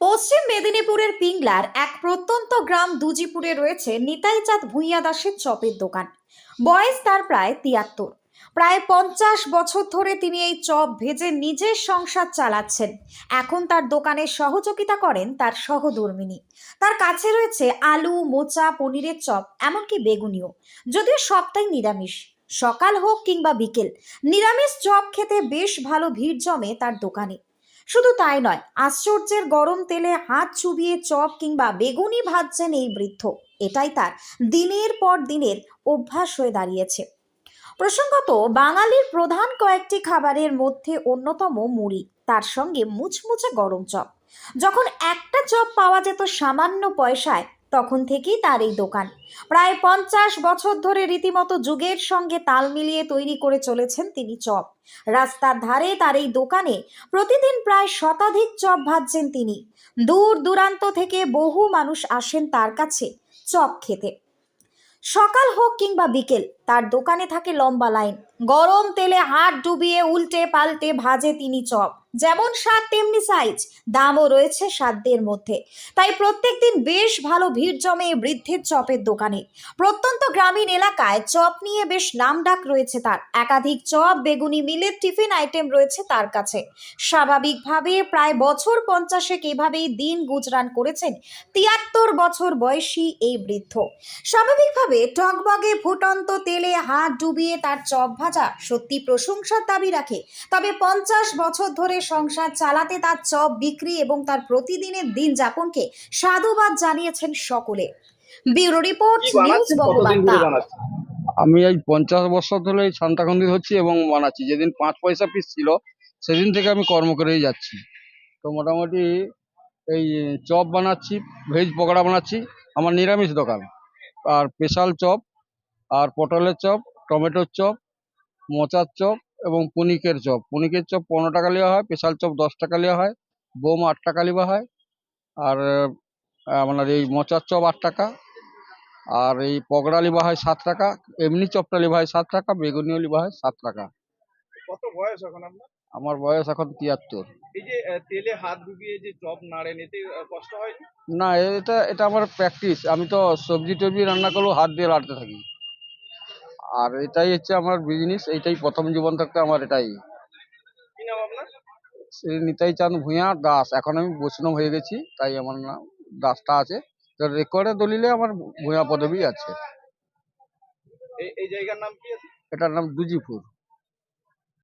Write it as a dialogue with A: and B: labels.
A: পশ্চিম মেদিনীপুরের পিংলার এক প্রত্যন্ত গ্রাম দুজিপুরে রয়েছে নিতাইচাঁদ ভূঁইয়া দাসের চপের দোকান। বয়স তার প্রায় তিয়াত্তর। প্রায় পঞ্চাশ বছর ধরে তিনি এই চপ ভেজে নিজের সংসার চালাচ্ছেন। এখন তার দোকানে সহযোগিতা করেন তার সহধর্মিনী। তার কাছে রয়েছে আলু, মোচা, পনিরের চপ, এমনকি বেগুনিও। যদিও সবটাই নিরামিষ। সকাল হোক কিংবা বিকেল, নিরামিষ চপ খেতে বেশ ভালো ভিড় জমে তার দোকানে। শুধু তাই নয়, আশ্চর্যের গরম তেলে হাত চুবিয়ে চপ কিংবা বেগুনি ভাজছেন এই বৃদ্ধ। এটাই তার দিনের পর দিনের অভ্যাস হয়ে দাঁড়িয়েছে। প্রসঙ্গত, বাঙালির প্রধান কয়েকটি খাবারের মধ্যে অন্যতম মুড়ি, তার সঙ্গে মুচমুচে গরম চপ। যখন একটা চপ পাওয়া যেত সামান্য পয়সায় তখন থেকেই তার এই দোকান। প্রায় পঞ্চাশ বছর ধরে রীতিমতো যুগের সঙ্গে তাল মিলিয়ে তৈরি করে চলেছেন তিনি চপ। রাস্তার ধারে তার এই দোকানে প্রতিদিন প্রায় শতাধিক চপ ভাজছেন তিনি। দূর দূরান্ত থেকে বহু মানুষ আসেন তার কাছে চপ খেতে। সকাল হোক কিংবা বিকেল, তার দোকানে থাকে লম্বা লাইন। গরম তেলে হাত ডুবিয়ে উল্টে পাল্টে ভাজে তিনি চপ। যেমন স্বাদ তেমনি সাইজ দামও রয়েছে সাধ্যের মধ্যে। তাই প্রত্যেক দিন বেশ ভালো ভিড় জমে বৃদ্ধের চপের দোকানে। প্রত্যন্ত গ্রামীণ এলাকায় চপ নিয়ে বেশ নামডাক রয়েছে তার। একাধিক চপ, বেগুনি মিলের টিফিন আইটেম রয়েছে তার কাছে। স্বাভাবিকভাবে প্রায় বছর পঞ্চাশেক এভাবেই দিন গুজরান করেছেন তিয়াত্তর বছর বয়সী এই বৃদ্ধ। স্বাভাবিকভাবে টকবগে ফুটন্ত তেলে হাত ডুবিয়ে তার চপ ভাজা সত্যি প্রশংসার দাবি রাখে। তবে পঞ্চাশ বছর ধরে সংসার চালাতে তার চপ বিক্রি এবং তার প্রতিদিনের দিন যাপনকে সাধুবাদ জানিয়েছেন সকলে। ব্যুরো রিপোর্ট নিউজ বঙ্গবার্তা
B: আমি এই পঞ্চাশ বছর ধরে এই সান্তাকান্দি হচ্ছি এবং বানাচ্ছি। যেদিন পাঁচ পয়সা পিস ছিল সেদিন থেকে আমি কর্ম করেই যাচ্ছি। তো মোটামুটি এই চপ বানাচ্ছি ভেজ পকোড়া বানাচ্ছি। আমার নিরামিষ দোকান। আর স্পেশাল চপ আর পটলের চপ টমেটোর চপ মোচার চপ এবং পুনিকের চপ। পুনিকের চপ পনেরো টাকা নেওয়া হয় স্পেশাল চপ দশ টাকা নেওয়া হয় বোম আট টাকা নেওয়া হয় আর আপনার এই মোচার চপ আট টাকা আর এই পকোড়া লিবা হয় সাত টাকা এমনি চপটা লিবা হয় সাত টাকা বেগুনিও লিবা হয় সাত টাকা।
C: কত বয়স এখন আপনার?
B: আমার বয়স এখন তিয়াত্তর।
C: এই যে তেলে হাত ডুবিয়ে যে চপ নাড়েন এতে কষ্ট হয় না?
B: না এটা এটা আমার প্র্যাকটিস আমি তো সবজি টবজি রান্না করলেও হাত দিয়ে লাড়তে থাকি। আর এটাই হচ্ছে আমার বিজনেস এটাই প্রথম জীবন থাকতে আমার এটাই। শ্রী নিতাই চাঁদ ভূঁয়া দাস। এখন আমি বৈষ্ণব হয়ে গেছি তাই আমার নাম দাসটা আছে। তো রেকর্ডে দলিলে আমার ভূঁয়া পদবী আছে।
C: এই এই জায়গার নাম আছে?
B: এটার নাম দুজিপুর।